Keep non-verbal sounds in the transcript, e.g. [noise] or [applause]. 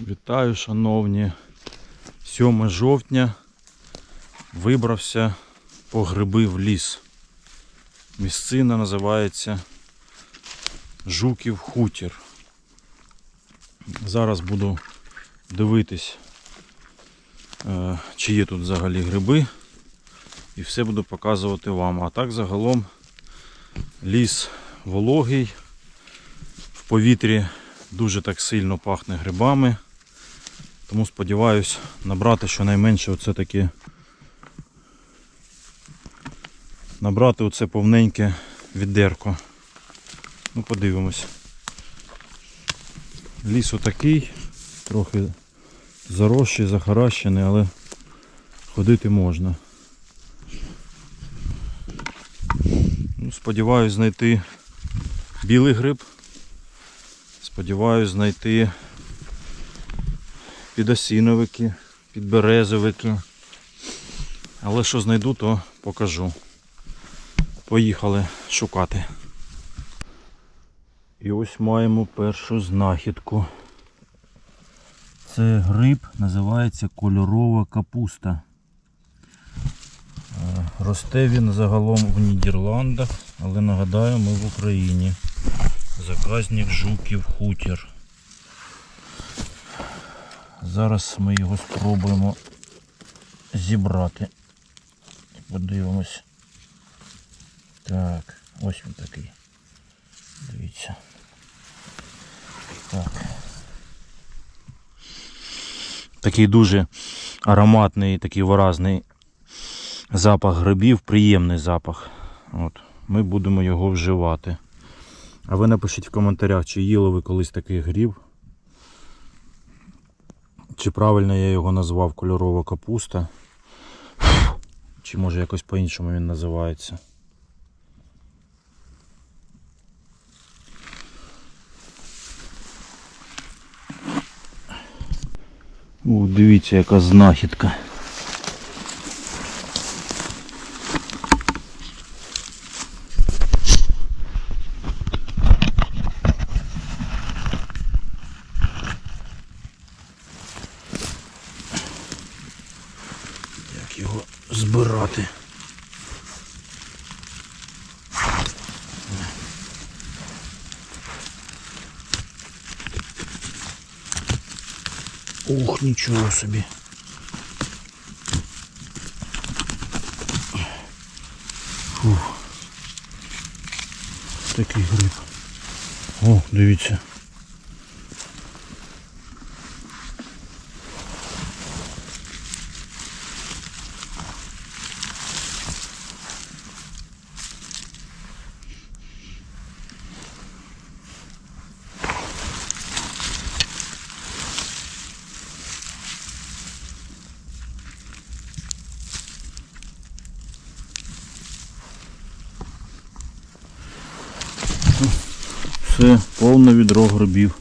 Вітаю, шановні. 7 жовтня вибрався по гриби в ліс. Місцина називається Жуків хутір. Зараз буду дивитись, е, чи є тут взагалі гриби. І все буду показувати вам. А так загалом ліс вологий, в повітрі дуже так сильно пахне грибами. Тому сподіваюсь набрати щонайменше оце таке. Набрати оце повненьке відерко. Ну, подивимось. Ліс отакий, трохи заросший, захаращений, але ходити можна. Ну, сподіваюсь знайти білий гриб. Сподіваюсь знайти підосіновики, підберезовики. Але що знайду, то покажу. Поїхали шукати. І ось маємо першу знахідку. Це гриб, називається кольорова капуста. Е, Росте він загалом в Нідерландах, але нагадаю, ми в Україні. Заказник жуків хутір. Зараз ми його спробуємо зібрати. Подивимось. Так, ось він такий. Дивіться. Так. Такий дуже ароматний, такий виразний запах грибів, приємний запах. От. Ми будемо його вживати. А ви напишіть в коментарях, чи їли ви колись такий гриб. Чи правильно я його назвав кольорова капуста. [sighs] Чи може якось по-іншому він називається. О, дивіться, яка знахідка. Його збирати? Ух, нічого собі. Фух. Такий гриб. О, дивіться. Все, повне відро грибів.